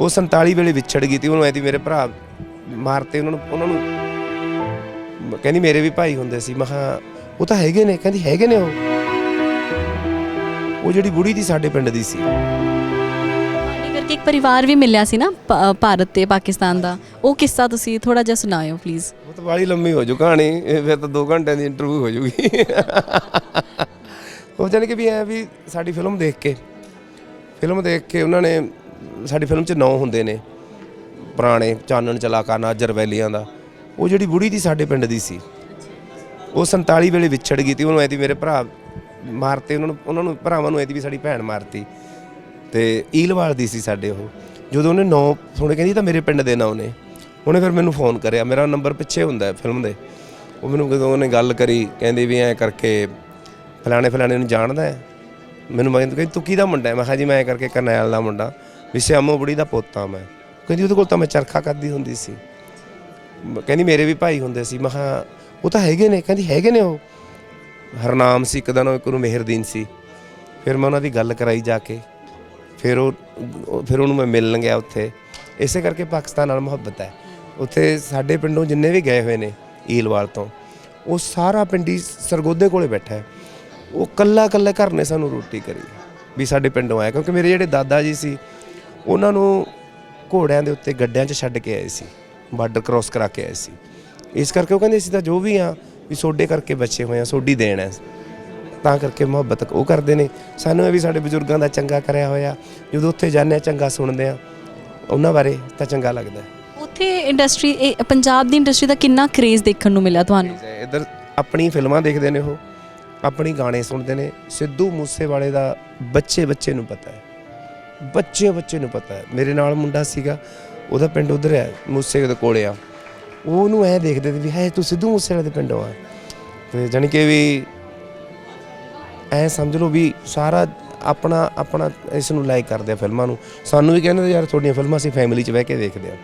ਉਹ 47 ਵੇਲੇ ਵਿਛੜ ਗਈ ਤੀ ਉਹਨੂੰ ਐ ਤੀ ਮੇਰੇ ਭਰਾ ਮਾਰਤੇ ਉਹਨਾਂ ਨੂੰ ਉਹਨਾਂ ਨੂੰ ਕਹਿੰਦੀ ਮੇਰੇ ਵੀ ਭਾਈ ਹੁੰਦੇ ਸੀ ਮੈਂ ਕਿਹਾ ਉਹ ਤਾਂ ਹੈਗੇ ਨੇ ਕਹਿੰਦੀ ਹੈਗੇ ਨੇ ਉਹ। ਉਹ ਜਿਹੜੀ ਬੁੜੀ ਦੀ ਸਾਡੇ ਪਿੰਡ ਦੀ ਸੀ। ਕਰਕੇ ਇੱਕ ਪਰਿਵਾਰ ਵੀ ਮਿਲਿਆ ਸੀ ਨਾ ਭਾਰਤ ਤੇ ਪਾਕਿਸਤਾਨ ਦਾ। ਉਹ ਕਿੱਸਾ ਤੁਸੀਂ ਥੋੜਾ ਜਿਹਾ ਸੁਣਾਇਓ ਪਲੀਜ਼ ਉਹ ਤਾਂ ਬਾਲੀ ਲੰਮੀ ਹੋ ਜੂ ਕਹਾਣੀ ਫਿਰ ਤਾਂ 2 ਘੰਟਿਆਂ ਦੀ ਇੰਟਰਵਿਊ ਹੋ ਜੂਗੀ। ਉਹ ਜਾਣੀ ਕਿ ਵੀ ਐ ਵੀ ਸਾਡੀ ਫਿਲਮ ਦੇਖ ਕੇ ਫਿਲਮ ਦੇਖ ਕੇ ਉਹਨਾਂ ਨੇ ਸਾਡੀ ਫਿਲਮ 'ਚ ਨੌ ਹੁੰਦੇ ਨੇ, ਪੁਰਾਣੇ ਚਾਨਣ ਚਲਾਕਾ ਨਾਜਰ ਵੈਲੀਆਂ ਦਾ। ਉਹ ਜਿਹੜੀ ਬੁੜੀ ਦੀ ਸਾਡੇ ਪਿੰਡ ਦੀ ਸੀ। ਉਹ 47 ਵੇਲੇ ਵਿਛੜ ਗਈ ਤੀ, ਉਹਨੂੰ ਐਦੀ ਮੇਰੇ ਭਰਾ ਮਾਰਤੇ, ਉਹਨਾਂ ਨੂੰ ਉਹਨਾਂ ਨੂੰ, ਭਰਾਵਾਂ ਨੂੰ ਐਦੀ ਵੀ ਸਾਡੀ ਭੈਣ ਮਾਰਤੀ। ਤੇ ਈਲਵਾਲ ਦੀ ਸੀ ਸਾਡੇ ਉਹ। ਜਦੋਂ ਉਹਨੇ ਨੌ ਸੁਣੇ ਕਹਿੰਦੀ ਤਾਂ ਮੇਰੇ ਪਿੰਡ ਦੇ ਨਾਂ ਨੇ। ਉਹਨੇ ਫਿਰ ਮੈਨੂੰ ਫੋਨ ਕਰਿਆ। ਮੇਰਾ ਨੰਬਰ ਪਿੱਛੇ ਹੁੰਦਾ ਫਿਲਮ ਦੇ। ਉਹ ਮੈਨੂੰ ਜਦੋਂ ਉਹਨੇ ਗੱਲ ਕਰੀ, ਕਹਿੰਦੀ ਵੀ ਐਂ ਕਰਕੇ ਫਲਾਣੇ ਫਲਾਣੇ ਨੂੰ ਜਾਣਦਾ ਹੈ। ਮੈਨੂੰ ਮੈਂ ਕਹਿੰਦੀ, ਤੂੰ ਕਿਹਦਾ ਮੁੰਡਾ ਹੈ? ਮੈਂ ਕਿਹਾ ਜੀ, ਮੈਂ ਐਂ ਕਰਕੇ ਕਰਨੈਲ ਦਾ ਮੁੰਡਾ। ਵੀ ਸਿਆਮੋ ਬੁੜੀ ਦਾ ਪੋਤਾ ਮੈਂ। ਕਹਿੰਦੀ ਉਹਦੇ ਕੋਲ ਤਾਂ ਮੈਂ ਚਰਖਾ ਕਰਦੀ ਹੁੰਦੀ ਸੀ। ਮ- ਕਹਿੰਦੀ ਮੇਰੇ ਵੀ ਭਾਈ ਹੁੰਦੇ ਸੀ। ਮੈਂ ਕਿਹਾ, ਉਹ ਤਾਂ ਹੈਗੇ ਨੇ। ਕਹਿੰਦੀ ਹੈਗੇ ਨੇ ਉਹ। ਹਰਨਾਮ ਸੀ, ਇੱਕ ਦਾ ਨਾਮ ਇੱਕ ਨੂੰ ਮਿਹਰਦੀਨ ਸੀ। ਫਿਰ ਮੈਂ ਉਹਨਾਂ ਦੀ ਗੱਲ ਕਰਾਈ ਜਾ ਕੇ। ਫਿਰ ਉਹ, ਉਹ- ਫਿਰ ਉਹਨੂੰ ਮੈਂ ਮਿਲਣ ਗਿਆ ਉੱਥੇ। ਇਸੇ ਕਰਕੇ ਪਾਕਿਸਤਾਨ ਨਾਲ ਮੁਹੱਬਤ ਹੈ। ਉੱਥੇ ਸਾਡੇ ਪਿੰਡੋਂ ਜਿੰਨੇ ਵੀ ਗਏ ਹੋਏ ਨੇ ਈਲਵਾਲ ਤੋਂ, ਉਹ ਸਾਰਾ ਪਿੰਡੀ ਸਰਗੋਦੇ ਕੋਲੇ ਬੈਠਾ ਹੈ। ਉਹ ਕੱਲਾ ਕੱਲਾ ਘਰ ਨੇ ਸਾਨੂੰ ਰੋਟੀ ਕਰੀ। ਵੀ ਸਾਡੇ ਪਿੰਡੋਂ ਆਇਆ। ਕਿਉਂਕਿ ਮੇਰੇ ਜਿਹੜੇ ਦਾਦਾ ਜੀ ਸੀ ਉਹਨਾਂ ਨੂੰ ਘੋੜਿਆਂ ਦੇ ਉੱਤੇ ਗੱਡਿਆਂ 'ਚ ਛੱਡ ਕੇ ਆਏ ਸੀ ਬਾਰਡਰ ਕ੍ਰਾਸ ਕਰਾ ਕੇ ਆਏ ਸੀ। ਇਸ ਕਰਕੇ ਉਹ ਕਹਿੰਦੇ ਅਸੀਂ ਤਾਂ ਜੋ ਵੀ ਆ ਵੀ ਸੋਡੇ ਕਰਕੇ ਬੱਚੇ ਹੋਏ ਆ ਸੋਡੀ ਦੇਣ ਹੈ। ਤਾਂ ਕਰਕੇ ਮੁਹੱਬਤ ਉਹ ਕਰਦੇ ਨੇ। ਸਾਨੂੰ ਇਹ ਵੀ ਸਾਡੇ ਬਜ਼ੁਰਗਾਂ ਦਾ ਚੰਗਾ ਕਰਿਆ ਹੋਇਆ। ਜਦੋਂ ਉੱਥੇ ਜਾਂਦੇ ਆ ਚੰਗਾ ਸੁਣਦੇ ਆ ਉਹਨਾਂ ਬਾਰੇ ਤਾਂ ਚੰਗਾ ਲੱਗਦਾ ਉੱਥੇ ਇੰਡਸਟਰੀ ਪੰਜਾਬ ਦੀ ਇੰਡਸਟਰੀ ਦਾ ਕਿੰਨਾ ਕ੍ਰੇਜ਼ ਦੇਖਣ ਨੂੰ ਮਿਲਿਆ ਤੁਹਾਨੂੰ? ਇਧਰ ਆਪਣੀ ਫਿਲਮਾਂ ਦੇਖਦੇ ਨੇ ਉਹ ਆਪਣੀ ਗਾਣੇ ਸੁਣਦੇ ਨੇ। ਸਿੱਧੂ ਮੂਸੇਵਾਲੇ ਦਾ ਬੱਚੇ ਬੱਚੇ ਨੂੰ ਪਤਾ ਹੈ। ਬੱਚੇ ਬੱਚੇ ਨੂੰ ਪਤਾ ਹੈ। ਮੇਰੇ ਨਾਲ ਮੁੰਡਾ ਸੀਗਾ, ਉਹਦਾ ਪਿੰਡ ਉਧਰ ਹੈ ਮੂਸੇ ਦੇ ਕੋਲੇ ਆ। ਉਹਨੂੰ ਐ ਦੇਖਦੇ ਤੇ ਵੀ ਹੈ ਤੂੰ ਸਿੱਧੂ ਮੂਸੇਵਾਲੇ ਦੇ ਪਿੰਡੋਂ ਆ। ਤੇ ਜਾਣੀ ਕਿ ਵੀ ਐ ਸਮਝ ਲਓ ਵੀ ਸਾਰਾ ਆਪਣਾ ਆਪਣਾ ਇਸ ਨੂੰ ਲਾਈਕ ਕਰਦੇ ਆ ਫਿਲਮਾਂ ਨੂੰ। ਸਾਨੂੰ ਵੀ ਕਹਿੰਦੇ ਯਾਰ, ਤੁਹਾਡੀਆਂ ਫਿਲਮਾਂ ਅਸੀਂ ਫੈਮਿਲੀ 'ਚ ਬਹਿ ਕੇ ਦੇਖਦੇ ਆ।